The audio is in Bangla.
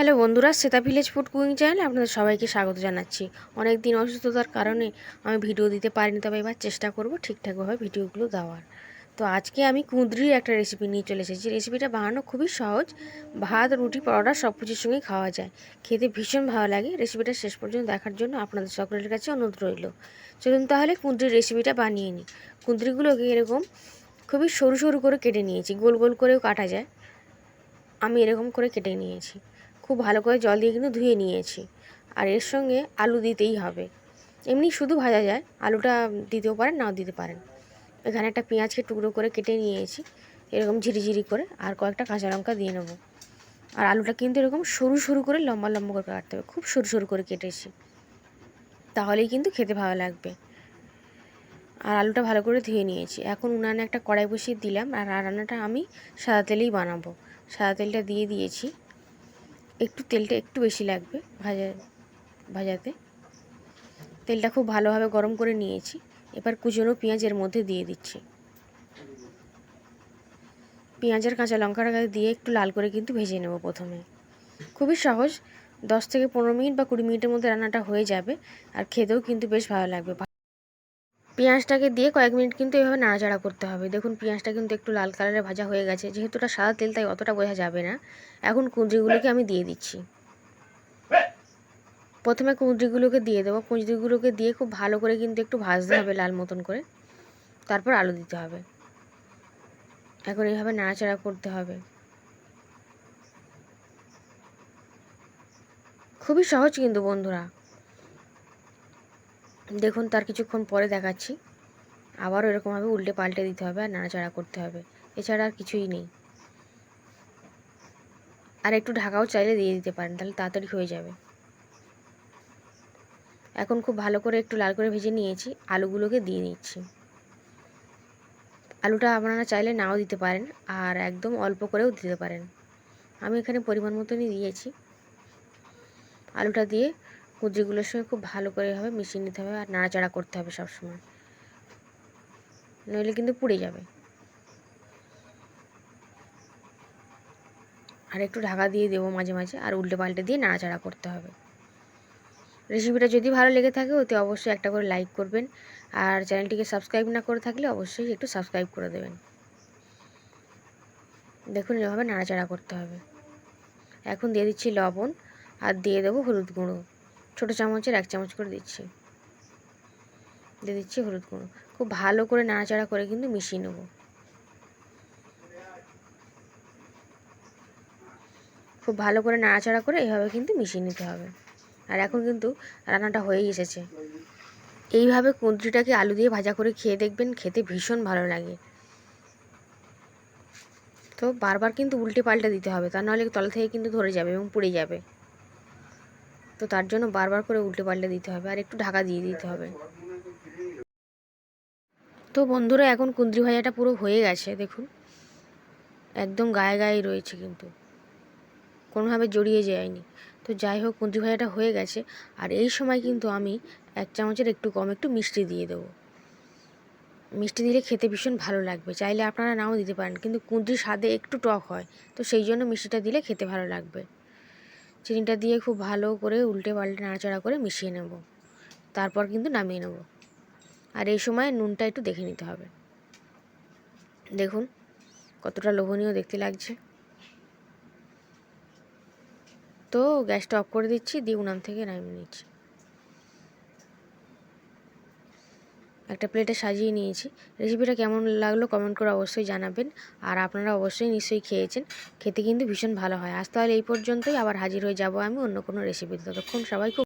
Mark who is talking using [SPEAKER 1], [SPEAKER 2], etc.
[SPEAKER 1] হ্যালো বন্ধুরা, শ্বেতা ভিলেজ ফুড কুকিং চ্যানেলে আপনাদের সবাইকে স্বাগত জানাচ্ছি। অনেক দিন অসুস্থতার কারণে আমি ভিডিও দিতে পারিনি, তবে এবার চেষ্টা করব ঠিকঠাকভাবে ভিডিওগুলো দেওয়ার। তো আজকে আমি কুঁদরির একটা রেসিপি নিয়ে চলে এসেছি। রেসিপিটা বানানো খুবই সহজ। ভাত, রুটি, পরোটা সব কিছুর সঙ্গেই খাওয়া যায়। খেতে ভীষণ ভালো লাগে। রেসিপিটা শেষ পর্যন্ত দেখার জন্য আপনাদের সকলের কাছে অনুরোধ রইল। চলুন তাহলে কুঁদরির রেসিপিটা বানিয়ে নিই। কুঁদরিগুলোকে এরকম খুবই সরু সরু করে কেটে নিয়েছি। গোল গোল করেও কাটা যায়। আমি এরকম করে কেটে নিয়েছি। খুব ভালো করে জল দিয়ে কিন্তু ধুয়ে নিয়েছি। আর এর সঙ্গে আলু দিতেই হবে। এমনি শুধু ভাজা যায়, আলুটা দিতেও পারেন, নাও দিতে পারেন। এখানে একটা পেঁয়াজকে টুকরো করে কেটে নিয়েছি, এরকম ঝিরিঝিরি করে, আর কয়েকটা কাঁচা লঙ্কা দিয়ে নেব। আর আলুটা কিন্তু এরকম সরু সরু করে, লম্বা লম্বা করে কাটতে হবে, খুব সরু সরু করে কেটেছি। তাহলেই কিন্তু খেতে ভালো লাগবে। আর আলুটা ভালো করে ধুয়ে নিয়েছি। এখন উনানে একটা কড়াই বসিয়ে দিলাম, আর রান্নাটা আমি সাদা তেলেই বানাবো। সাদা তেলটা দিয়ে দিয়েছি। একটু তেলটা একটু বেশি লাগবে ভাজা, ভাজাতে। তেলটা খুব ভালোভাবে গরম করে নিয়েছি। এবার কুচনো পেঁয়াজের মধ্যে দিয়ে দিচ্ছি। পেঁয়াজের কাঁচা লঙ্কাটা দিয়ে একটু লাল করে কিন্তু ভেজে নেব প্রথমে। খুবই সহজ, দশ থেকে পনেরো মিনিট বা কুড়ি মিনিটের মধ্যে রান্নাটা হয়ে যাবে আর খেতেও কিন্তু বেশ ভালো লাগবে। পেঁয়াজটাকে দিয়ে কয়েক মিনিট কিন্তু এভাবে নাড়াচাড়া করতে হবে। দেখুন, পেঁয়াজটা কিন্তু একটু লাল কালারে ভাজা হয়ে গেছে। যেহেতু ওটা সাদা তেল, তাই অতটা বোঝা যাবে না। এখন কুঁদরিগুলোকে আমি দিয়ে দিচ্ছি। প্রথমে কুঁদরিগুলোকে দিয়ে দেবো। কুঁদরিগুলোকে দিয়ে খুব ভালো করে কিন্তু একটু ভাজতে হবে লাল মতন করে। তারপর আলু দিতে হবে। এখন এইভাবে নাড়াচাড়া করতে হবে। খুবই সহজ কিন্তু বন্ধুরা। দেখুন, তার কিছুক্ষণ পরে দেখাচ্ছি। আবারও এরকমভাবে উল্টে পাল্টে দিতে হবে আর নাড়াচাড়া করতে হবে। এছাড়া আর কিছুই নেই। আর একটু ঢাকাও চাইলে দিয়ে দিতে পারেন, তাহলে তাড়াতাড়ি হয়ে যাবে। এখন খুব ভালো করে একটু লাল করে ভেজে নিয়েছি, আলুগুলোকে দিয়ে নিচ্ছি। আলুটা আপনারা চাইলে নাও দিতে পারেন আর একদম অল্প করেও দিতে পারেন। আমি এখানে পরিমাণ মতনই দিয়েছি। আলুটা দিয়ে কুদ্রিগুলোর সঙ্গে খুব ভালো করে এভাবে মিশিয়ে নিতে হবে আর নাড়াচাড়া করতে হবে সবসময়। নইলে কিন্তু পুড়ে যাবে। আর একটু ঢাকা দিয়ে দেবো মাঝে মাঝে, আর উল্টে পাল্টে দিয়ে নাড়াচাড়া করতে হবে। রেসিপিটা যদি ভালো লেগে থাকে ওতে অবশ্যই একটা করে লাইক করবেন। আর চ্যানেলটিকে সাবস্ক্রাইব না করে থাকলে অবশ্যই একটু সাবস্ক্রাইব করে দেবেন। দেখুন, এভাবে নাড়াচাড়া করতে হবে। এখন দিয়ে দিচ্ছি লবণ আর দিয়ে দেবো হলুদ গুঁড়ো। ছোটো চামচের এক চামচ করে দিচ্ছি। দিয়ে দিচ্ছি হলুদ গুঁড়ো। খুব ভালো করে নাড়াচাড়া করে কিন্তু মিশিয়ে নেব। খুব ভালো করে নাড়াচাড়া করে এভাবে কিন্তু মিশিয়ে নিতে হবে। আর এখন কিন্তু রান্নাটা হয়েই এসেছে। এইভাবে কুঁদরিটাকে আলু দিয়ে ভাজা করে খেয়ে দেখবেন, খেতে ভীষণ ভালো লাগে। তো বারবার কিন্তু উল্টে পাল্টে দিতে হবে, তা নাহলে তলা থেকে কিন্তু ধরে যাবে এবং পুড়ে যাবে। তো তার জন্য বারবার করে উল্টে পাল্টে দিতে হবে আর একটু ঢাকা দিয়ে দিতে হবে। তো বন্ধুরা, এখন কুন্দ্রি ভাজাটা পুরো হয়ে গেছে, দেখুন। একদম গায়ে গায়ে রয়েছে কিন্তু। কোনোভাবে জড়িয়ে যায়নি। তো যাই হোক কুন্দ্রি ভাজাটা হয়ে গেছে। আর এই সময় কিন্তু আমি এক চামচের একটু কম একটু মিষ্টি দিয়ে দেবো। মিষ্টি দিলে খেতে ভীষণ ভালো লাগবে। চাইলে আপনারা নাও দিতে পারেন, কিন্তু কুঁদরি স্বাদে একটু টক হয়, তো সেই জন্য মিষ্টিটা দিলে খেতে ভালো লাগবে। চিনিটা দিয়ে খুব ভালো করে উল্টে পাল্টে নাড়াচাড়া করে মিশিয়ে নেব। তারপর কিন্তু নামিয়ে নেব। আর এই সময় নুনটা একটু দেখে নিতে হবে। দেখুন, কতটা লোভনীয় দেখতে লাগছে। তো গ্যাসটা অফ করে দিচ্ছি, দিয়ে উনান থেকে নামিয়ে নিচ্ছি। একটা প্লেটে সাজিয়ে নিয়েছি। রেসিপিটা কেমন লাগল কমেন্ট করে অবশ্যই জানাবেন। আর আপনারা অবশ্যই নিশ্চয়ই খেয়েছেন। খেতে কিন্তু ভীষণ ভালো হয়। আজ তাহলে এই পর্যন্তই। আবার হাজির হয়ে যাব আমি অন্য কোনো রেসিপিতে ততক্ষণ সবাই খুব